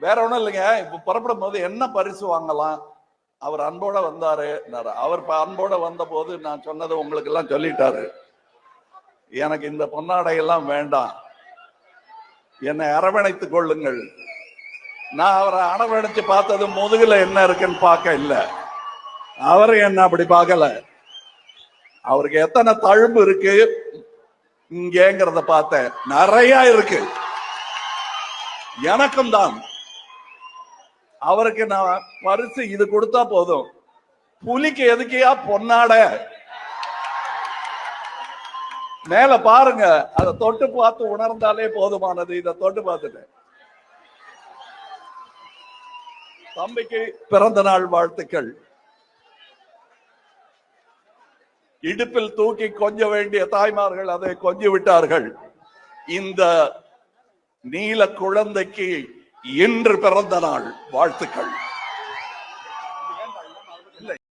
வேற ஒன்றும் இல்லைங்க. இப்போ புறப்படும் போது என்ன பரிசு வாங்கலாம்? அவர் அன்போட வந்தாரு. அவர் அன்போட வந்த போது நான் சொன்னது உங்களுக்கு எல்லாம் சொல்லிட்டாரு. எனக்கு இந்த பொன்னாடை எல்லாம் வேண்டாம். என்னை அரவணைத்துக் கொள்ளுங்கள். நான் அவரை அரவணைச்சு பார்த்தது முதுகுல என்ன இருக்குன்னு பார்க்க இல்லை. அவரு என்ன அப்படி பார்க்கல. அவருக்கு எத்தனை தழும்பு இருக்கு? இங்கேங்கிறத பார்த்தேன். நிறைய இருக்கு. எனக்கும் தான். அவருக்கு நான் பரிசு இது கொடுத்தா போதும். புலிக்கு எதுக்கையா பொன்னாட? மேல பாருங்க அதை தொட்டு பார்த்து உணர்ந்தாலே போதுமானது. இதை தொட்டு பார்த்துட்டேன் தம்பிக்கு பிறந்த நாள் வாழ்த்துக்கள். இடுப்பில் தூக்கி கொஞ்ச வேண்டிய தாய்மார்கள் அதை கொஞ்சி விட்டார்கள். இந்த நீல குழந்தைக்கு இன்று பிறந்த நாள் வாழ்த்துக்கள்.